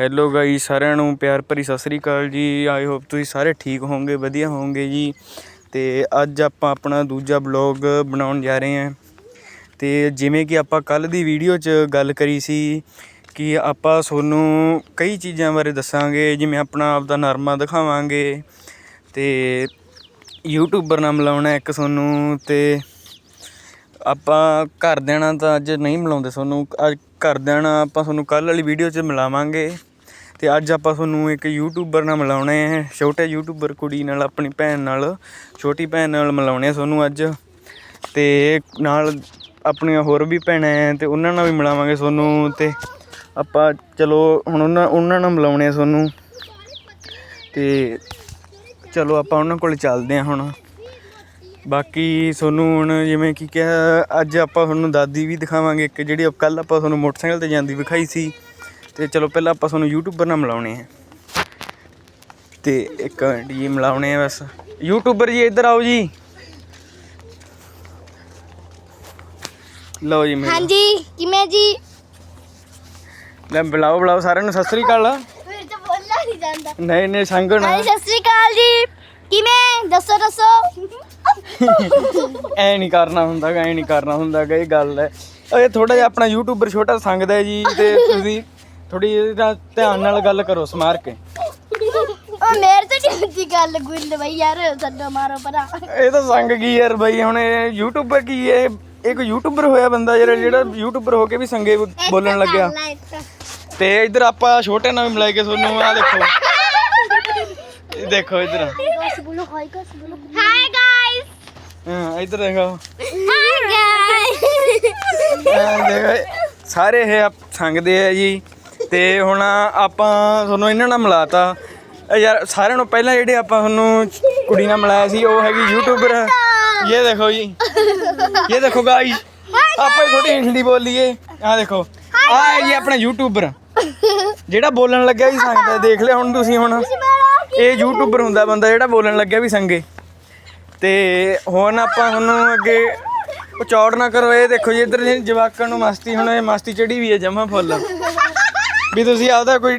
Hello ਗਾਈ ਸਾਰਿਆਂ ਨੂੰ ਪਿਆਰ ਭਰੀ ਸਤਿ ਸ੍ਰੀ ਅਕਾਲ ਜੀ। ਆਈ ਹੋਪ ਤੁਸੀਂ ਸਾਰੇ ਠੀਕ ਹੋਵੋਗੇ, ਵਧੀਆ ਹੋਵੋਗੇ ਜੀ। ਤੇ ਅੱਜ ਆਪਾਂ ਆਪਣਾ ਦੂਜਾ ਬਲੌਗ ਬਣਾਉਣ ਜਾ ਰਹੇ ਹਾਂ। ਤੇ ਜਿਵੇਂ ਕਿ ਆਪਾਂ ਕੱਲ ਦੀ ਵੀਡੀਓ 'ਚ ਗੱਲ ਕਰੀ ਸੀ ਕਿ ਆਪਾਂ ਤੁਹਾਨੂੰ ਕਈ ਚੀਜ਼ਾਂ ਬਾਰੇ ਦੱਸਾਂਗੇ, ਜਿਵੇਂ ਆਪਣਾ ਆਪ ਦਾ ਨਰਮਾ ਦਿਖਾਵਾਂਗੇ। ਤੇ ਯੂਟਿਊਬਰ ਨਾਮ ਲਾਉਣਾ ਇੱਕ ਤੁਹਾਨੂੰ, ਤੇ ਆਪਾਂ ਘਰਦਿਆਂ ਨਾਲ ਤਾਂ ਅੱਜ ਨਹੀਂ ਮਿਲਾਉਂਦੇ ਤੁਹਾਨੂੰ। ਅੱਜ ਘਰਦਿਆਂ ਨਾਲ ਆਪਾਂ ਤੁਹਾਨੂੰ ਕੱਲ੍ਹ ਵਾਲੀ ਵੀਡੀਓ 'ਚ ਮਿਲਾਵਾਂਗੇ। ਤੇ ਅੱਜ ਆਪਾਂ ਤੁਹਾਨੂੰ ਇੱਕ ਯੂਟਿਊਬਰ ਨਾਲ ਮਿਲਾਉਣੇ ਆ, ਛੋਟੇ ਯੂਟਿਊਬਰ ਕੁੜੀ ਨਾਲ, ਆਪਣੀ ਭੈਣ ਨਾਲ, ਛੋਟੀ ਭੈਣ ਨਾਲ ਮਿਲਾਉਣੇ ਆ ਤੁਹਾਨੂੰ ਅੱਜ। ਤੇ ਨਾਲ ਆਪਣੀਆਂ ਹੋਰ ਵੀ ਭੈਣਾਂ ਹੈ ਤੇ ਉਹਨਾਂ ਨਾਲ ਵੀ ਮਿਲਾਵਾਂਗੇ ਤੁਹਾਨੂੰ। ਤੇ ਆਪਾਂ ਚਲੋ, ਹੁਣ ਉਹਨਾਂ ਉਹਨਾਂ ਨਾਲ ਮਿਲਾਉਣੇ ਆ ਤੁਹਾਨੂੰ। ਤੇ ਚਲੋ ਆਪਾਂ ਉਹਨਾਂ ਕੋਲ ਚੱਲਦੇ ਹਾਂ ਹੁਣ। ਬਾਕੀ ਤੁਹਾਨੂੰ ਹੁਣ ਜਿਵੇਂ ਕਿ ਕਿਹਾ ਅੱਜ ਆਪਾਂ ਤੁਹਾਨੂੰ ਦਾਦੀ ਵੀ ਦਿਖਾਵਾਂਗੇ ਇੱਕ ਜਿਹੜੀ ਕੱਲ ਆਪਾਂ ਤੁਹਾਨੂੰ ਮੋਟਰਸਾਈਕਲ ਤੇ ਜਾਂਦੀ ਵਿਖਾਈ ਸੀ। ਤੇ ਚਲੋ ਪਹਿਲਾਂ ਆਪਾਂ ਤੁਹਾਨੂੰ ਯੂਟਿਊਬਰ ਨਾਲ ਮਿਲਾਉਣੇ ਆ। ਤੇ ਇੱਕ ਮਿੰਟ ਜੀ ਮਿਲਾਉਣੇ ਆ ਬਸ। ਯੂਟਿਊਬਰ ਜੀ ਇੱਧਰ ਆਓ ਜੀ। ਲਓ ਜੀ ਮੇਰੇ ਹਾਂਜੀ ਕਿਵੇਂ ਜੀ? ਲੈ ਬੁਲਾਓ ਬੁਲਾਓ ਸਾਰਿਆਂ ਨੂੰ ਸਤਿ ਸ੍ਰੀ ਅਕਾਲ। ਮੇਰੇ ਤੋਂ ਬੋਲਣਾ ਨਹੀਂ ਜਾਂਦਾ। ਨਹੀਂ ਨਹੀਂ ਸੰਗਣ ਹਾਂਜੀ ਸਤਿ ਸ੍ਰੀ ਅਕਾਲ ਜੀ। ਕਿਵੇਂ? ਦੱਸੋ ਦੱਸੋ। ਐ ਨਹੀਂ ਕਰਨਾ ਹੁੰਦਾ ਐ ਨਹੀਂ ਕਰਨਾ ਹੁੰਦਾ ਗਾ, ਇਹ ਗੱਲ ਹੈ ਇਹ ਥੋੜਾ ਜਿਹਾ ਆਪਣਾ ਯੂਟਿਊਬਰ ਛੋਟਾ ਸੰਗਦਾ ਜੀ ਤੇ ਤੁਸੀਂ ਥੋੜੀ ਧਿਆਨ ਨਾਲ ਗੱਲ ਕਰੋ ਸਮਾਰ ਕੇ। ਉਹ ਮੇਰੇ ਤੋਂ ਹੁੰਦੀ ਗੱਲ ਗੁੱਲ ਬਈ ਯਾਰ ਛੱਡੋ ਮਾਰੋ ਪਰਾਂ ਇਹ ਤਾਂ ਸੰਗ ਗਈ ਯਾਰ ਬਈ ਹੁਣ ਇਹ ਯੂਟਿਊਬਰ ਕੀ ਹੈ ਇੱਕ ਯੂਟਿਊਬਰ ਹੋਇਆ ਬੰਦਾ ਜਿਹੜਾ ਜਿਹੜਾ ਯੂਟਿਊਬਰ ਹੋ ਕੇ ਵੀ ਸੰਗੇ ਬੋਲਣ ਲੱਗਿਆ। ਤੇ ਇੱਧਰ ਆਪਾਂ ਛੋਟੇ ਨਾਲ ਵੀ ਮਿਲਾਈ ਕੇ ਤੁਹਾਨੂੰ ਆ ਦੇਖੋ। ਇਹ ਦੇਖੋ ਇੱਧਰ। ਹਾਈ ਹਾਂ ਇੱਧਰ ਦੇਖੋ। ਹਾਈ ਗਾਇਸ ਐਂ ਦੇਖੋ ਸਾਰੇ ਇਹ ਆਪ- ਸੰਗਦੇ ਆ ਜੀ। ਤੇ ਹੁਣ ਆਪਾਂ ਤੁਹਾਨੂੰ ਇਹਨਾਂ ਨਾਲ ਮਿਲਾਤਾ। ਇਹ ਯਾਰ ਸਾਰਿਆਂ ਨੂੰ ਪਹਿਲਾਂ ਜਿਹੜੇ ਆਪਾਂ ਤੁਹਾਨੂੰ ਕੁੜੀ ਨਾਲ ਮਿਲਾਇਆ ਸੀ ਉਹ ਹੈਗੀ ਯੂਟਿਊਬਰ ਇਹ ਦੇਖੋ ਜੀ। ਇਹ ਦੇਖੋ ਗਾਈਸ ਆਪਾਂ ਥੋੜੀ ਹਿੰਦੀ ਬੋਲੀਏ। ਆ ਦੇਖੋ। ਆ ਹੈ ਜੀ ਆਪਣਾ ਯੂਟਿਊਬਰ ਜਿਹੜਾ ਬੋਲਣ ਲੱਗਿਆ ਵੀ ਸੰਗਦਾ ਦੇਖ ਲਿਆ ਹੁਣ ਤੁਸੀਂ ਹੁਣ। ਇਹ ਯੂਟਿਊਬਰ ਹੁੰਦਾ ਬੰਦਾ ਜਿਹੜਾ ਬੋਲਣ ਲੱਗਿਆ ਵੀ ਸੰਗੇ। ਤੇ ਹੁਣ ਆਪਾਂ ਤੁਹਾਨੂੰ ਅੱਗੇ ਉਹ ਚੌੜ ਨਾ ਕਰੋ, ਇਹ ਦੇਖੋ ਜੀ, ਇੱਧਰ ਜਵਾਕਾਂ ਨੂੰ ਮਸਤੀ, ਹੁਣ ਇਹ ਮਸਤੀ ਚੜੀ ਵੀ ਹੈ ਜਮਾ ਫੁੱਲ। ਵੀ ਤੁਸੀਂ ਆਪਦਾ ਕੋਈ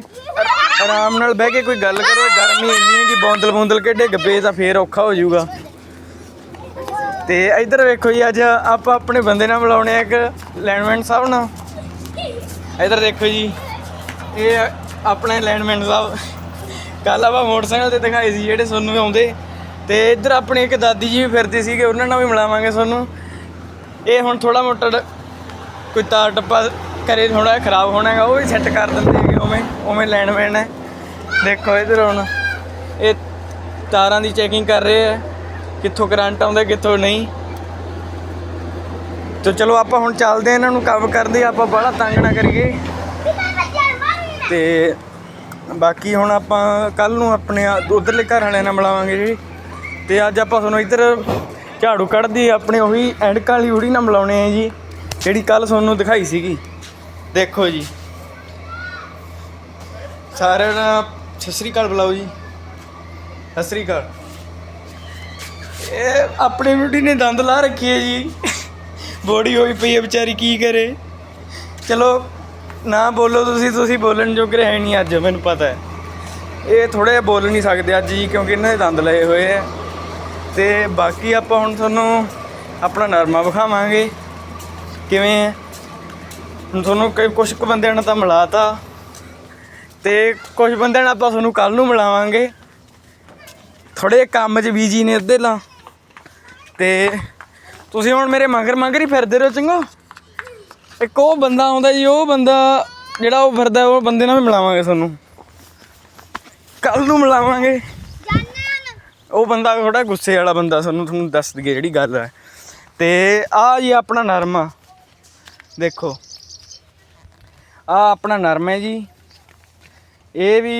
ਆਰਾਮ ਨਾਲ ਬਹਿ ਕੇ ਕੋਈ ਗੱਲ ਕਰੋ, ਗਰਮੀ ਇੰਨੀ ਹੈ ਕਿ ਬੌਂਦਲ ਬੌਂਦਲ ਕੇ ਡਿੱਗ ਪਏ ਤਾਂ ਫੇਰ ਔਖਾ ਹੋ ਜਾਊਗਾ। ਤੇ ਇੱਧਰ ਵੇਖੋ ਜੀ, ਅੱਜ ਆਪਾਂ ਆਪਣੇ ਬੰਦੇ ਨਾਲ ਮਿਲਾਉਣੇ ਆ ਇੱਕ ਲੈਂਡਮੈਨ ਸਾਹਿਬ ਨਾਲ। ਇੱਧਰ ਦੇਖੋ ਜੀ, ਇਹ ਆਪਣੇ ਲੈਂਡਮੈਨ ਸਾਹਿਬ। ਕੱਲ ਆਪਾਂ ਮੋਟਰਸਾਈਕਲ ਤੇ ਦਿਖਾਏ ਸੀ ਜਿਹੜੇ ਤੁਹਾਨੂੰ ਆਉਂਦੇ। ਤੇ ਇੱਧਰ ਆਪਣੀ ਇੱਕ ਦਾਦੀ ਜੀ ਵੀ ਫਿਰਦੇ ਸੀਗੇ, ਉਹਨਾਂ ਨਾਲ ਵੀ ਮਿਲਾਵਾਂਗੇ ਤੁਹਾਨੂੰ। ਇਹ ਹੁਣ ਥੋੜਾ ਮੋਟਾ ਕੋਈ ਤਾਰ ਟੱਪਾ ਕਰੇ ਥੋੜਾ ਖਰਾਬ ਹੋਣਾ ਹੈਗਾ, ਉਹ ਵੀ ਸੈੱਟ ਕਰ ਦਿੰਦੇ ਹੈਗੇ, ਉਵੇਂ ਉਵੇਂ ਲੈਂਡਮੈਨ ਹੈ। ਦੇਖੋ ਇੱਧਰ ਹੁਣ, ਇਹ ਤਾਰਾਂ ਦੀ ਚੈਕਿੰਗ ਕਰ ਰਹੇ ਆ ਕਿੱਥੋਂ ਕਰੰਟ ਆਉਂਦਾ, ਕਿੱਥੋਂ ਨਹੀਂ। ਤੇ ਚਲੋ ਆਪਾਂ ਹੁਣ ਚੱਲਦੇ ਆ ਇਹਨਾਂ ਨੂੰ ਕੰਮ ਕਰਦੇ ਆਪਾਂ ਬੜਾ ਤੰਗ ਨਾ ਕਰੀਏ। ਤੇ ਬਾਕੀ ਹੁਣ ਆਪਾਂ ਕੱਲ ਨੂੰ ਆਪਣੇ ਆ- ਉਧਰਲੇ ਘਰ ਵਾਲਿਆਂ ਨਾਲ ਮਿਲਾਵਾਂਗੇ ਜੀ। ਤੇ ਅੱਜ ਆਪਾਂ ਤੁਹਾਨੂੰ ਇੱਧਰ ਝਾੜੂ ਕੱਢਦੀ ਆਪਣੇ ਉਹੀ ਐਂਡਕ ਵਾਲੀ ਉੜੀ ਨਾਲ ਮਿਲਾਉਣੇ ਆ ਜੀ, ਜਿਹੜੀ ਕੱਲ ਤੁਹਾਨੂੰ ਦਿਖਾਈ ਸੀਗੀ। ਦੇਖੋ ਜੀ। ਸਾਰਿਆਂ ਨੂੰ ਸਤਿ ਸ੍ਰੀ ਅਕਾਲ ਬੁਲਾਓ ਜੀ। ਸਤਿ ਸ੍ਰੀ ਅਕਾਲ। ਇਹ ਆਪਣੀ ਬੁੱਢੀ ਨੇ ਦੰਦ ਲਾ ਰੱਖੀ ਹੈ ਜੀ। ਬੋੜੀ ਹੋਈ ਪਈ ਹੈ, ਵਿਚਾਰੀ ਕੀ ਕਰੇ। ਚਲੋ, ਨਾ ਬੋਲੋ ਤੁਸੀਂ ਤੁਸੀਂ ਬੋਲਣ ਜੋਗਰੇ ਰਹੇ ਨਹੀਂ ਅੱਜ, ਮੈਨੂੰ ਪਤਾ ਹੈ। ਇਹ ਥੋੜੇ ਜਿਹਾ ਬੋਲ ਨਹੀਂ ਸਕਦੇ ਅੱਜ ਜੀ, ਕਿਉਂਕਿ ਇਹਨਾਂ ਦੇ ਦੰਦ ਲਏ ਹੋਏ ਆ ਤੇ ਬਾਕੀ ਆਪਾਂ ਹੁਣ ਤੁਹਾਨੂੰ ਆਪਣਾ ਨਰਮਾ ਵਿਖਾਵਾਂਗੇ। ਕਿਵੇਂ ਹੈ? ਹੁਣ ਤੁਹਾਨੂੰ ਕਈ ਕੁਝ ਕੁ ਬੰਦਿਆਂ ਨਾਲ ਤਾਂ ਮਿਲਾਤਾ। ਤੇ ਕੁਝ ਬੰਦਿਆਂ ਨਾਲ ਆਪਾਂ ਤੁਹਾਨੂੰ ਕੱਲ ਨੂੰ ਮਿਲਾਵਾਂਗੇ। ਥੋੜੇ ਕੰਮ 'ਚ ਬੀਜੀ ਨੇ ਅੱਧੇ ਲਾ ਤੇ ਤੁਸੀਂ ਹੁਣ ਮੇਰੇ ਮਗਰ ਮਗਰ ਹੀ ਫਿਰਦੇ ਰਹੋ ਚੰਗੋ। ਇੱਕ ਉਹ ਬੰਦਾ ਆਉਂਦਾ ਜੀ, ਉਹ ਬੰਦਾ ਜਿਹੜਾ ਉਹ ਫਿਰਦਾ, ਉਹ ਬੰਦੇ ਨਾਲ ਵੀ ਮਿਲਾਵਾਂਗੇ ਤੁਹਾਨੂੰ। ਕੱਲ ਨੂੰ ਮਿਲਾਵਾਂਗੇ। ਉਹ ਬੰਦਾ ਥੋੜਾ ਗੁੱਸੇ ਵਾਲਾ ਬੰਦਾ ਸਾਨੂੰ ਤੁਹਾਨੂੰ ਦੱਸ ਦਈਏ ਜਿਹੜੀ ਗੱਲ ਹੈ। ਤੇ ਆ ਜੀ ਆਪਣਾ ਨਰਮਾ ਦੇਖੋ। ਆ ਆਪਣਾ ਨਰਮ ਹੈ ਜੀ। ਇਹ ਵੀ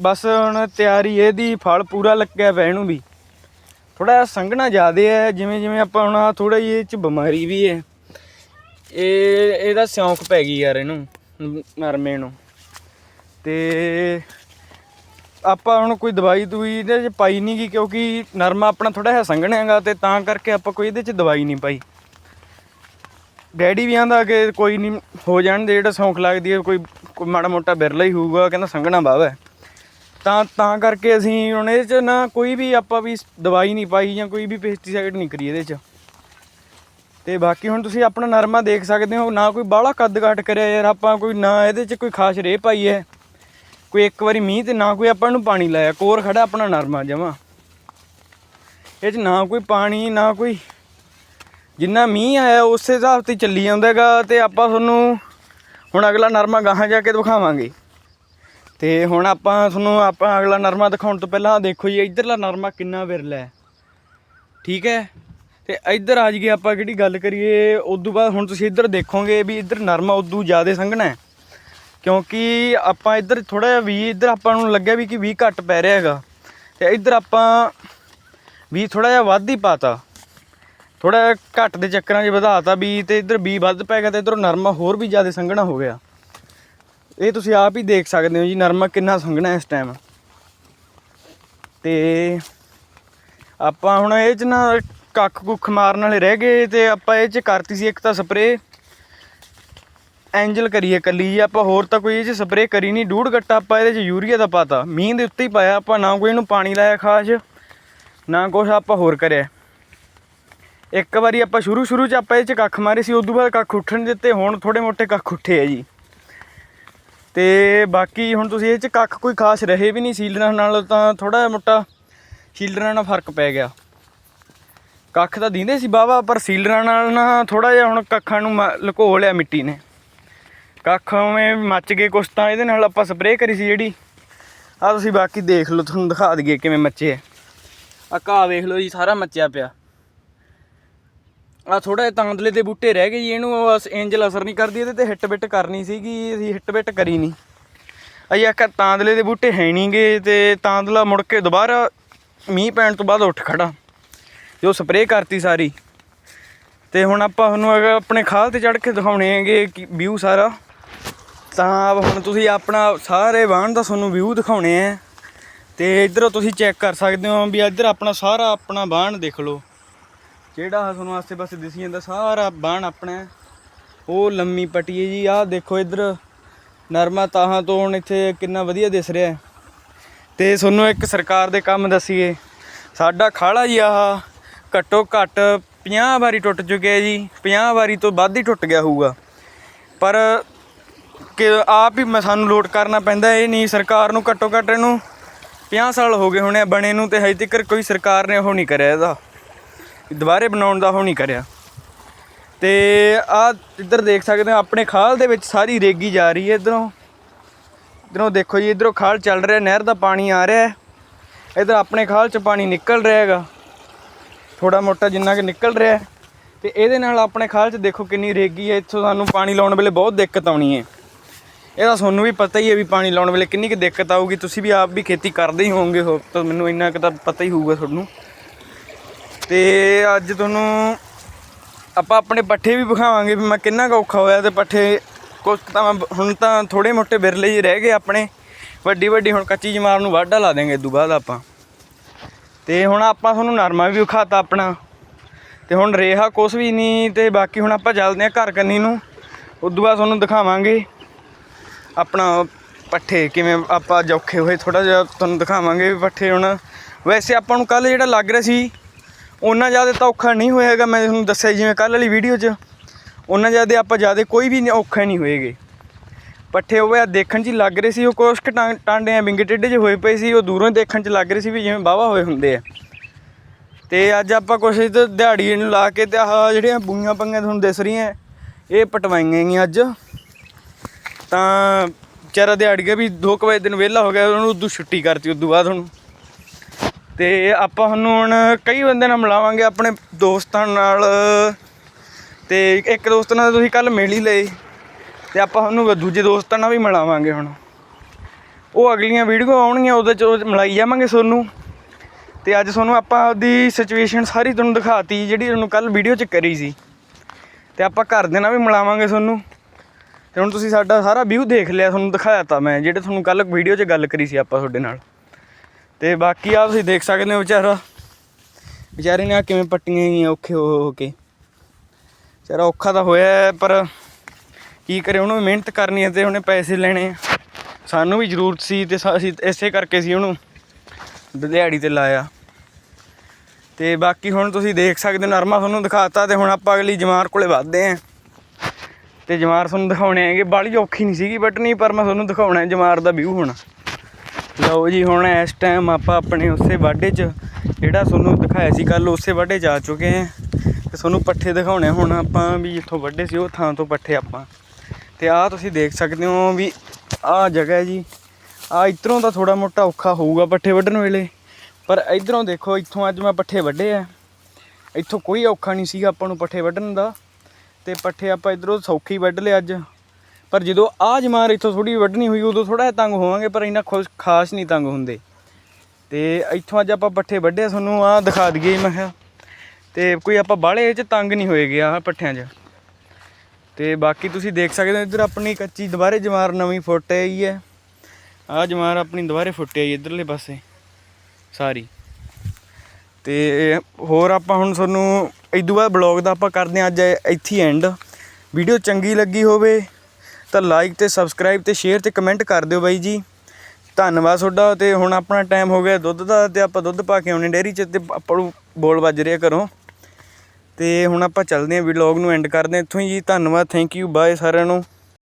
ਬਸ ਹੁਣ ਤਿਆਰੀ ਇਹਦੀ, ਫਲ ਪੂਰਾ ਲੱਗਿਆ ਪਿਆ ਇਹਨੂੰ ਵੀ। ਥੋੜਾ ਸੰਘਣਾ ਜ਼ਿਆਦੇ ਹੈ, ਜਿਵੇਂ ਜਿਵੇਂ ਆਪਾਂ ਹੁਣ ਥੋੜਾ ਜਿਹਾ ਇਹ ਚ ਬਿਮਾਰੀ ਵੀ ਹੈ। ਇਹ, ਇਹਦਾ ਸਿਉਂਕ ਪੈ ਗਈ ਯਾਰ ਇਹਨੂੰ, ਨਰਮੇ ਨੂੰ। ਤੇ ਆਪਾਂ ਹੁਣ ਕੋਈ ਦਵਾਈ ਦੂਈ ਇਹਦੇ ਚ ਪਾਈ ਨਹੀਂ ਗੀ ਕਿਉਂਕਿ ਨਰਮਾ ਆਪਣਾ ਥੋੜਾ ਜਿਹਾ ਸੰਘਣਾ ਹੈਗਾ ਤੇ ਤਾਂ ਕਰਕੇ ਆਪਾਂ ਕੋਈ ਇਹਦੇ ਚ ਦਵਾਈ ਨਹੀਂ ਪਾਈ। ਡੈਡੀ ਵੀ ਆਂਦਾ ਕਿ ਕੋਈ ਨਹੀਂ ਹੋ ਜਾਣ ਦੇ, ਜਿਹੜਾ ਸੌਂਖ ਲੱਗਦੀ ਹੈ, ਕੋਈ ਕੋਈ ਮਾੜਾ ਮੋਟਾ ਬਿਰਲਾ ਹੀ ਹੋਊਗਾ ਕਹਿੰਦਾ ਸੰਘਣਾ ਬਾਵਾ ਹੈ। ਤਾਂ ਤਾਂ ਕਰਕੇ ਅਸੀਂ ਹੁਣ ਇਹਦੇ ਚ ਨਾ ਕੋਈ ਵੀ ਆਪਾਂ ਵੀ ਦਵਾਈ ਨਹੀਂ ਪਾਈ ਜਾਂ ਕੋਈ ਵੀ ਪੈਸਟੀਸਾਈਡ ਨਹੀਂ ਕਰੀ ਇਹਦੇ ਚ। ਤੇ ਬਾਕੀ ਹੁਣ ਤੁਸੀਂ ਆਪਣਾ ਨਰਮਾ ਦੇਖ ਸਕਦੇ ਹੋ, ਨਾ ਕੋਈ ਬਾਹਲਾ ਕੱਦ ਕਾਟ ਕਰਿਆ ਯਾਰ, ਆਪਾਂ ਕੋਈ ਨਾ ਇਹਦੇ ਚ ਕੋਈ ਖਾਸ ਰੇਹ ਪਾਈ ਹੈ। ਕੋਈ ਇੱਕ ਵਾਰੀ ਮੀਂਹ ਤੇ ਨਾ ਕੋਈ ਆਪਾਂ ਨੂੰ ਪਾਣੀ ਲਾਇਆ, ਕੋਰ ਖੜਾ ਆਪਣਾ ਨਰਮਾ ਜਮਾ। ਇਹ ਚ ਨਾ ਕੋਈ ਪਾਣੀ, ਨਾ ਕੋਈ ਜਿੰਨਾ ਮੀਂਹ ਆਇਆ ਉਸੇ ਹਿਸਾਬ ਤੇ ਚੱਲੀ ਜਾਂਦਾ ਹੈਗਾ ਤੇ ਆਪਾਂ ਤੁਹਾਨੂੰ ਹੁਣ ਅਗਲਾ ਨਰਮਾ ਗਾਹਾਂ ਜਾ ਕੇ ਦਿਖਾਵਾਂਗੇ। ਤੇ ਹੁਣ ਆਪਾਂ ਤੁਹਾਨੂੰ, ਆਪਾਂ ਅਗਲਾ ਨਰਮਾ ਦਿਖਾਉਣ ਤੋਂ ਪਹਿਲਾਂ ਦੇਖੋ ਜੀ, ਇਧਰਲਾ ਨਰਮਾ ਕਿੰਨਾ ਵਿਰਲਾ ਹੈ। ਠੀਕ ਹੈ? ਤੇ ਇੱਧਰ ਆ ਜੀਏ ਆਪਾਂ ਕਿਹੜੀ ਗੱਲ ਕਰੀਏ, ਉਦੋਂ ਬਾਅਦ ਹੁਣ ਤੁਸੀਂ ਇੱਧਰ ਦੇਖੋਗੇ ਵੀ ਇੱਧਰ ਨਰਮਾ ਉਦੋਂ ਜ਼ਿਆਦਾ ਸੰਘਣਾ ਹੈ। ਕਿਉਂਕਿ ਆਪਾਂ ਇੱਧਰ ਥੋੜਾ ਜਿਹਾ ਵੀ, ਇੱਧਰ ਆਪਾਂ ਨੂੰ ਲੱਗਿਆ ਵੀ ਕਿ ਵੀ ਘੱਟ ਪੈ ਰਿਹਾ ਹੈਗਾ। ਤੇ ਇੱਧਰ ਆਪਾਂ ਵੀ ਥੋੜਾ ਜਿਹਾ ਵੱਧ ਹੀ ਪਾਤਾ। ਥੋੜਾ ਘੱਟ ਦੇ ਚੱਕਰਾਂ 'ਚ ਵਧਾਤਾ ਵੀ, ਤੇ ਇੱਧਰ ਵੀ ਵੱਧ ਪੈ ਗਿਆ ਤੇ ਇੱਧਰੋਂ ਨਰਮਾ ਹੋਰ ਵੀ ਜ਼ਿਆਦਾ ਸੰਘਣਾ ਹੋ ਗਿਆ। ਇਹ ਤੁਸੀਂ ਆਪ ਹੀ ਦੇਖ ਸਕਦੇ ਹੋ ਜੀ, ਨਰਮਾ ਕਿੰਨਾ ਸੰਘਣਾ ਇਸ ਟਾਈਮ ਤੇ ਆਪਾਂ ਹੁਣ ਇਹ ਚ ਨਾ ਕੱਖ ਕੁੱਖ ਮਾਰਨ ਵਾਲੇ ਰਹਿ ਗਏ ਤੇ ਆਪਾਂ ਇਹ ਚ ਕਰਤੀ ਸੀ ਇੱਕ ਤਾਂ ਸਪਰੇ ਐਂਜਲ ਕਰੀਏ ਕੱਲੀ ਜੀ, ਆਪਾਂ ਹੋਰ ਤਾਂ ਕੋਈ ਇਹ ਚ ਸਪਰੇਅ ਕਰੀ ਨਹੀਂ ਡੂੜ ਗੱਟਾ ਆਪਾਂ ਇਹਦੇ ਚ ਯੂਰੀਆ ਦਾ ਪਾਤਾ। ਮੀਂਹ ਦੇ ਉੱਤੇ ਹੀ ਪਾਇਆ, ਆਪਾਂ ਨਾ ਕੋਈ ਇਹਨੂੰ ਪਾਣੀ ਲਾਇਆ ਖਾਸ, ਨਾ ਕੁਛ ਆਪਾਂ ਹੋਰ ਕਰਿਆ। ਇੱਕ ਵਾਰੀ ਆਪਾਂ ਸ਼ੁਰੂ ਸ਼ੁਰੂ ਚ ਆਪਾਂ ਇਹ ਚ ਕੱਖ ਮਾਰੇ ਸੀ, ਉਦੋਂ ਬਾਅਦ ਕੱਖ ਉੱਠਣ ਦਿੱਤੇ, ਹੁਣ ਥੋੜੇ ਮੋਟੇ ਕੱਖ ਉੱਠੇ ਆ ਜੀ। ਤੇ ਬਾਕੀ ਹੁਣ ਤੁਸੀਂ ਇਹ ਚ ਕੱਖ ਕੋਈ ਖਾਸ ਰਹੇ ਵੀ ਨਹੀਂ ਸੀਲਰਾਂ ਨਾਲ, ਤਾਂ ਥੋੜਾ ਜਿਹਾ ਮੋਟਾ ਸੀਲਰਾਂ ਨਾਲ ਫ਼ਰਕ ਪੈ ਗਿਆ। ਕੱਖ ਤਾਂ ਦਿੰਦੇ ਸੀ ਬਾਵਾ ਪਰ ਸੀਲਰਾਂ ਨਾਲ ਨਾ ਥੋੜਾ ਜਿਹਾ ਹੁਣ ਕੱਖਾਂ ਨੂੰ ਮ- ਲੁਕੋ ਲਿਆ ਮਿੱਟੀ ਨੇ। ਕੱਖ ਉਵੇਂ ਮੱਚ ਗਏ ਕੁਛ ਤਾਂ ਇਹਦੇ ਨਾਲ ਆਪਾਂ ਸਪਰੇਅ ਕਰੀ ਸੀ ਜਿਹੜੀ। ਆ ਤੁਸੀਂ ਬਾਕੀ ਦੇਖ ਲਓ, ਤੁਹਾਨੂੰ ਦਿਖਾ ਦਈਏ ਕਿਵੇਂ ਮੱਚੇ ਆ। ਆ ਘਾਹ ਵੇਖ ਲਓ ਜੀ, ਸਾਰਾ ਮੱਚਿਆ ਪਿਆ। ਆ ਥੋੜਾ ਜਿਹਾ ਤਾਂਦਲੇ ਦੇ ਬੂਟੇ ਰਹਿ ਗਏ ਜੀ, ਇਹਨੂੰ ਉਹ ਅਸ- ਐਂਜਲ ਅਸਰ ਨਹੀਂ ਕਰਦੀ, ਇਹਦੇ ਤੇ ਹਿੱਟ ਬਿੱਟ ਕਰਨੀ ਸੀਗੀ, ਅਸੀਂ ਹਿੱਟ ਬਿੱਟ ਕਰੀ ਨਹੀਂ। ਅਜੇ ਇੱਕ ਤਾਂਦਲੇ ਦੇ ਬੂਟੇ ਹੈ ਨਹੀਂਗੇ ਤੇ ਤਾਂਦਲਾ ਮੁੜ ਕੇ ਦੁਬਾਰਾ ਮੀਂਹ ਪੈਣ ਤੋਂ ਬਾਅਦ ਉੱਠ ਖੜਾ ਜੋ ਸਪਰੇਅ ਕਰਤੀ ਸਾਰੀ। ਤੇ ਹੁਣ ਆਪਾਂ ਤੁਹਾਨੂੰ ਅਗਰ ਆਪਣੇ ਖਾਲ ਤੇ ਚੜ ਕੇ ਦਿਖਾਉਣੇ ਹੈਗੇ, ਕਿ ਵਿਊ ਸਾਰਾ। ਤਾਂ ਹੁਣ ਤੁਸੀਂ ਆਪਣਾ ਸਾਰੇ ਵਾਹਣ ਦਾ ਤੁਹਾਨੂੰ ਵਿਊ ਦਿਖਾਉਣੇ ਆ। ਤੇ ਇਧਰੋਂ ਤੁਸੀਂ ਚੈੱਕ ਕਰ ਸਕਦੇ ਹੋ ਵੀ ਇੱਧਰ ਆਪਣਾ ਸਾਰਾ ਆਪਣਾ ਵਾਹਣ ਦੇਖ ਲਓ। ਜਿਹੜਾ ਤੁਹਾਨੂੰ ਆਸੇ ਪਾਸੇ ਦਿਸੀ ਜਾਂਦਾ, ਸਾਰਾ ਬਾਣ ਆਪਣਾ। ਉਹ ਲੰਮੀ ਪੱਟੀ ਹੈ ਜੀ। ਆਹ ਦੇਖੋ ਇੱਧਰ ਨਰਮਾ ਤਾਹਾਂ ਤੋਂ ਹੁਣ ਇੱਥੇ ਕਿੰਨਾ ਵਧੀਆ ਦਿਸ ਰਿਹਾ ਹੈ। ਤੇ ਤੁਹਾਨੂੰ ਇੱਕ ਸਰਕਾਰ ਦੇ ਕੰਮ ਦੱਸੀਏ। ਸਾਡਾ ਖਾਲਾ ਜੀ ਆਹ ਘੱਟੋ ਘੱਟ 50 ਵਾਰੀ ਟੁੱਟ ਚੁੱਕਿਆ ਜੀ। 50 ਵਾਰੀ ਤੋਂ ਵੱਧ ਹੀ ਟੁੱਟ ਗਿਆ ਹੋਊਗਾ। ਪਰ ਕਿ ਆਪ ਹੀ ਮ- ਸਾਨੂੰ ਲੋਡ ਕਰਨਾ ਪੈਂਦਾ ਇਹ ਨਹੀਂ ਸਰਕਾਰ ਨੂੰ ਘੱਟੋ ਘੱਟ ਇਹਨੂੰ 50 ਸਾਲ ਹੋ ਗਏ ਹੋਣੇ ਆ ਬਣੇ ਨੂੰ ਤੇ ਹਜੇ ਤੱਕ ਕੋਈ ਸਰਕਾਰ ਨੇ ਉਹ ਨਹੀਂ ਕਰਿਆ ਇਹਦਾ। ਦੁਬਾਰੇ ਬਣਾਉਣ ਦਾ ਉਹ ਨਹੀਂ ਕਰਿਆ। ਤੇ ਆ ਇੱਧਰ ਦੇਖ ਸਕਦੇ ਹੋ, ਆਪਣੇ ਖਾਲ ਦੇ ਵਿੱਚ ਸਾਰੀ ਰੇਗੀ ਜਾ ਰਹੀ ਹੈ ਇਧਰੋਂ। ਇਧਰੋਂ ਦੇਖੋ ਜੀ, ਇਧਰੋਂ ਖਾਲ ਚੱਲ ਰਿਹਾ, ਨਹਿਰ ਦਾ ਪਾਣੀ ਆ ਰਿਹਾ ਹੈ। ਇਧਰ ਆਪਣੇ ਖਾਲ ਚ ਪਾਣੀ ਨਿਕਲ ਰਿਹਾ ਹੈਗਾ। ਥੋੜਾ ਮੋਟਾ ਜਿੰਨਾ ਕਿ ਨਿਕਲ ਰਿਹਾ ਹੈ। ਤੇ ਇਹਦੇ ਨਾਲ ਆਪਣੇ ਖਾਲ ਚ ਦੇਖੋ ਕਿੰਨੀ ਰੇਗੀ ਹੈ। ਇੱਥੋਂ ਸਾਨੂੰ ਪਾਣੀ ਲਾਉਣ ਵੇਲੇ ਬਹੁਤ ਦਿੱਕਤ ਆਉਣੀ ਹੈ। ਇਹਦਾ ਤੁਹਾਨੂੰ ਵੀ ਪਤਾ ਹੀ ਹੈ ਵੀ ਪਾਣੀ ਲਾਉਣ ਵੇਲੇ ਕਿੰਨੀ ਕੁ ਦਿੱਕਤ ਆਊਗੀ। ਤੁਸੀਂ ਵੀ ਆਪ ਵੀ ਖੇਤੀ ਕਰਦੇ ਹੀ ਹੋਵੋਗੇ, ਹੋ ਤਾਂ ਮੈਨੂੰ ਇੰਨਾ ਕੁ ਤਾਂ ਪਤਾ ਹੀ ਹੋਊਗਾ ਤੁਹਾਨੂੰ। ਤੇ ਅੱਜ ਤੁਹਾਨੂੰ ਆਪਾਂ ਆਪਣੇ ਪੱਠੇ ਵੀ ਵਿਖਾਵਾਂਗੇ ਵੀ ਮੈਂ ਕਿੰਨਾ ਕੁ ਔਖਾ ਹੋਇਆ ਤੇ ਪੱਠੇ ਕੁਛ ਤਾਂ ਮੈਂ ਹੁਣ ਤਾਂ ਥੋੜੇ ਮੋਟੇ ਬਿਰਲੇ ਜਿਹੇ ਰਹਿ ਗਏ ਆਪਣੇ। ਵੱਡੀ ਵੱਡੀ ਹੁਣ ਕੱਚੀ ਜਮਾਰ ਨੂੰ ਵਾਢਾ ਲਾ ਦੇਂਗੇ ਤੋਂ ਬਾਅਦ ਆਪਾਂ। ਤੇ ਹੁਣ ਆਪਾਂ ਤੁਹਾਨੂੰ ਨਰਮਾ ਵੀ ਵਿਖਾਤਾ ਆਪਣਾ। ਤੇ ਹੁਣ ਰੇਹਾ ਕੁਛ ਵੀ ਨਹੀਂ ਤੇ ਬਾਕੀ ਹੁਣ ਆਪਾਂ ਚੱਲਦੇ ਹਾਂ ਘਰ ਕੰਨੀ ਨੂੰ। ਉਦੋਂ ਬਾਅਦ ਤੁਹਾਨੂੰ ਦਿਖਾਵਾਂਗੇ। ਆਪਣਾ ਪੱਠੇ ਕਿਵੇਂ ਆਪਾਂ ਜੌਖੇ ਹੋਏ ਥੋੜਾ ਜਿਹਾ ਤੁਹਾਨੂੰ ਦਿਖਾਵਾਂਗੇ ਵੀ ਪੱਠੇ ਹੁਣ। ਵੈਸੇ ਆਪਾਂ ਨੂੰ ਕੱਲ ਜਿਹੜਾ ਲੱਗ ਰਿਹਾ ਸੀ ਉਹਨਾਂ ਜ਼ਿਆਦਾ ਤਾਂ ਔਖਾ ਨਹੀਂ ਹੋਇਆ ਹੈਗਾ, ਮੈਂ ਤੁਹਾਨੂੰ ਦੱਸਿਆ ਜਿਵੇਂ ਕੱਲ ਵਾਲੀ ਵੀਡੀਓ 'ਚ। ਉਹਨਾਂ ਜ਼ਿਆਦਾ ਆਪਾਂ ਜ਼ਿਆਦਾ ਕੋਈ ਵੀ ਔਖਾ ਨਹੀਂ ਹੋਏਗੇ। ਪੱਠੇ ਉਹ ਆ ਦੇਖਣ 'ਚ ਲੱਗ ਰਹੇ ਸੀ, ਉਹ ਕੁਛ ਕੁ ਟਾਂ- ਟਾਂਡੇ ਆ ਵਿੰਗੇ ਟੇਢੇ ਜਿਹੇ ਹੋਏ ਪਏ ਸੀ, ਉਹ ਦੂਰੋਂ ਦੇਖਣ 'ਚ ਲੱਗ ਰਹੇ ਸੀ ਵੀ ਜਿਵੇਂ ਵਾਹਵਾ ਹੋਏ ਹੁੰਦੇ ਆ। ਤੇ ਅੱਜ ਆਪਾਂ ਕੁਛ ਦਿਹਾੜੀ ਨੂੰ ਲਾ ਕੇ ਤੇ ਆਹ ਜਿਹੜੀਆਂ ਬੂਈਆਂ ਪੰਗੀਆਂ ਤੁਹਾਨੂੰ ਦਿਸ ਰਹੀਆਂ, ਇਹ ਪਟਵਾਈਆਂ ਗਈਆਂ ਅੱਜ। ਤਾਂ ਵਿਚਾਰਾ ਦਿਹਾੜੀਆ ਵੀ 2 ਵਜੇ ਦਿਨ ਵਿਹਲਾ ਹੋ ਗਿਆ, ਉਹਨੂੰ ਉਦੋਂ ਛੁੱਟੀ ਕਰਤੀ, ਉਦੋਂ ਬਾਅਦ ਹੁਣ। ਤੇ ਆਪਾਂ ਤੁਹਾਨੂੰ ਹੁਣ ਕਈ ਬੰਦੇ ਨਾਲ ਮਿਲਾਵਾਂਗੇ ਆਪਣੇ ਦੋਸਤਾਂ ਨਾਲ। ਤੇ ਇੱਕ ਦੋਸਤ ਨਾਲ ਤੁਸੀਂ ਕੱਲ ਮਿਲ ਹੀ ਲਏ। ਤੇ ਆਪਾਂ ਤੁਹਾਨੂੰ ਦੂਜੇ ਦੋਸਤਾਂ ਨਾਲ ਵੀ ਮਿਲਾਵਾਂਗੇ ਹੁਣ। ਉਹ ਅਗਲੀਆਂ ਵੀਡੀਓ ਆਉਣਗੀਆਂ, ਉਹਦੇ ਚ ਉਹ ਮਿਲਾਈ ਜਾਵਾਂਗੇ ਤੁਹਾਨੂੰ ਤੇ ਅੱਜ ਤੁਹਾਨੂੰ ਆਪਾਂ ਉਹਦੀ ਸਿਚੁਏਸ਼ਨ ਸਾਰੀ ਤੁਹਾਨੂੰ ਦਿਖਾਤੀ, ਜਿਹੜੀ ਤੁਹਾਨੂੰ ਕੱਲ ਵੀਡੀਓ 'ਚ ਕਰੀ ਸੀ। ਤੇ ਆਪਾਂ ਘਰ ਦੇ ਨਾਲ ਵੀ ਮਿਲਾਵਾਂਗੇ ਤੁਹਾਨੂੰ ਤੇ ਹੁਣ ਤੁਸੀਂ ਸਾਡਾ ਸਾਰਾ ਵਿਊ ਦੇਖ ਲਿਆ, ਤੁਹਾਨੂੰ ਦਿਖਾਇਆ ਤਾਂ ਮੈਂ, ਜਿਹੜੇ ਤੁਹਾਨੂੰ ਕੱਲ ਵੀਡੀਓ 'ਚ ਗੱਲ ਕਰੀ ਸੀ ਆਪਾਂ ਤੁਹਾਡੇ ਨਾਲ। ਤੇ ਬਾਕੀ ਆ ਤੁਸੀਂ ਦੇਖ ਸਕਦੇ ਹੋ ਵਿਚਾਰਾ। ਵਿਚਾਰੇ ਨੇ ਆ ਕਿਵੇਂ ਪੱਟੀਆਂ ਗਈਆਂ ਔਖੇ ਹੋ ਹੋ ਕੇ। ਵਿਚਾਰਾ ਔਖਾ ਤਾਂ ਹੋਇਆ ਪਰ ਕੀ ਕਰੇ, ਉਹਨੂੰ ਵੀ ਮਿਹਨਤ ਕਰਨੀ ਹੈ ਤੇ ਉਹਨੇ ਪੈਸੇ ਲੈਣੇ ਆ। ਸਾਨੂੰ ਵੀ ਜ਼ਰੂਰਤ ਸੀ ਤੇ ਅਸੀਂ ਇਸੇ ਕਰਕੇ ਸੀ ਉਹਨੂੰ ਦਿਹਾੜੀ ਤੇ ਲਾਇਆ। ਤੇ ਬਾਕੀ ਹੁਣ ਤੁਸੀਂ ਦੇਖ ਸਕਦੇ ਹੋ, ਨਰਮਾ ਤੁਹਾਨੂੰ ਦਿਖਾਤਾ ਤੇ ਹੁਣ ਆਪਾਂ ਅਗਲੀ ਜਮਾਰ ਕੋਲੇ ਵੱਧਦੇ ਆਂ ਤੇ ਜਮਾਰ ਤੁਹਾਨੂੰ ਦਿਖਾਉਣੇ ਹੈਗੇ, ਬਾਲੀ ਔਖੀ ਨਹੀਂ ਸੀਗੀ ਬਟ ਨਹੀਂ, ਪਰ ਮੈਂ ਤੁਹਾਨੂੰ ਦਿਖਾਉਣਾ ਹੈ ਜਮਾਰ ਦਾ ਵਿਊ ਹੁਣ। ਲਓ ਜੀ, ਹੁਣ ਇਸ ਟਾਈਮ ਆਪਾਂ ਆਪਣੇ ਉਸੇ ਵਾਢੇ 'ਚ, ਜਿਹੜਾ ਤੁਹਾਨੂੰ ਦਿਖਾਇਆ ਸੀ ਕੱਲ ਉਸੇ ਵਾਢੇ 'ਚ ਆ ਚੁੱਕੇ ਹਾਂ। ਤੇ ਤੁਹਾਨੂੰ ਪੱਠੇ ਦਿਖਾਉਣੇ ਹੁਣ ਆਪਾਂ ਵੀ ਜਿੱਥੋਂ ਵੱਢੇ ਸੀ, ਉਹ ਥਾਂ ਤੋਂ ਪੱਠੇ ਆਪਾਂ। ਤੇ ਆਹ ਤੁਸੀਂ ਦੇਖ ਸਕਦੇ ਹੋ ਵੀ ਆਹ ਜਗ੍ਹਾ ਹੈ ਜੀ। ਆ ਇਧਰੋਂ ਤਾਂ ਥੋੜਾ ਮੋਟਾ ਔਖਾ ਹੋਊਗਾ ਪੱਠੇ ਵੱਢਣ ਵੇਲੇ, ਪਰ ਇਧਰੋਂ ਦੇਖੋ, ਇੱਥੋਂ ਅੱਜ ਮੈਂ ਪੱਠੇ ਵੱਢੇ ਆ। ਇੱਥੋਂ ਕੋਈ ਔਖਾ ਨਹੀਂ ਸੀਗਾ ਆਪਾਂ ਨੂੰ ਪੱਠੇ ਵੱਢਣ ਦਾ। ਤੇ ਪੱਠੇ ਆਪਾਂ ਇਧਰੋਂ ਸੌਖੀ ਵੱਢ ਲਏ ਅੱਜ। ਪਰ ਜਦੋਂ ਆ ਜਮਾਰ ਇੱਥੋਂ ਥੋੜੀ ਵੱਢਣੀ ਹੋਈ, ਉਦੋਂ ਥੋੜਾ ਤੰਗ ਹੋਵਾਂਗੇ, ਪਰ ਇੰਨਾ ਖੁਸ਼, ਖਾਸ ਨਹੀਂ ਤੰਗ ਹੁੰਦੇ। ਤੇ ਇੱਥੋਂ ਅੱਜ ਆਪਾਂ ਪੱਠੇ ਵੱਢੇ, ਤੁਹਾਨੂੰ ਆ ਦਿਖਾ ਦਈਏ ਮੈਂ ਕਿਹਾ। ਤੇ ਕੋਈ ਆਪਾਂ ਬਾਹਲੇ ਚ ਤੰਗ ਨਹੀਂ ਹੋਏਗੇ ਆ ਪੱਠਿਆਂ 'ਚ। ਤੇ ਬਾਕੀ ਤੁਸੀਂ ਦੇਖ ਸਕਦੇ ਹੋ, ਇੱਧਰ ਆਪਣੀ ਕੱਚੀ ਦੁਬਾਰੇ ਜਮਾਰ ਨਵੀਂ ਫੁੱਟ ਆਈ ਹੈ। ਆ ਜਮਾਰ ਆਪਣੀ ਦੁਬਾਰੇ ਫੁੱਟ ਆਈ ਇੱਧਰਲੇ ਪਾਸੇ। ਸਾਰੀ। ਤੇ ਹੋਰ ਆਪਾਂ ਹੁਣ ਤੁਹਾਨੂੰ ਇਦੋਂ ਬਾਅਦ ਬਲੌਗ ਦਾ ਆਪਾਂ ਕਰਦੇ ਹਾਂ, ਅੱਜ ਇੱਥੇ ਐਂਡ ਵੀਡੀਓ ਚੰਗੀ ਲੱਗੀ ਹੋਵੇ ਤਾਂ ਲਾਈਕ ਤੇ ਸਬਸਕ੍ਰਾਈਬ ਤੇ ਸ਼ੇਅਰ ਤੇ ਕਮੈਂਟ ਕਰ ਦਿਓ ਬਾਈ ਜੀ। ਧੰਨਵਾਦ ਤੁਹਾਡਾ ਤੇ ਹੁਣ ਆਪਣਾ ਟਾਈਮ ਹੋ ਗਿਆ ਦੁੱਧ ਦਾ ਤੇ ਆਪਾਂ ਦੁੱਧ ਪਾ ਕੇ ਆਉਣੇ ਡੇਅਰੀ 'ਚ ਤੇ ਆਪਾਂ ਨੂੰ ਬੋਲ ਵੱਜ ਰਿਹਾ ਘਰੋਂ। ਤੇ ਹੁਣ ਆਪਾਂ ਚੱਲਦੇ ਹਾਂ ਵਲੌਗ ਨੂੰ ਐਂਡ ਕਰਦੇ ਹਾਂ। ਇੱਥੋਂ ਹੀ ਜੀ, ਧੰਨਵਾਦ ਥੈਂਕ ਯੂ ਬਾਏ ਸਾਰਿਆਂ ਨੂੰ।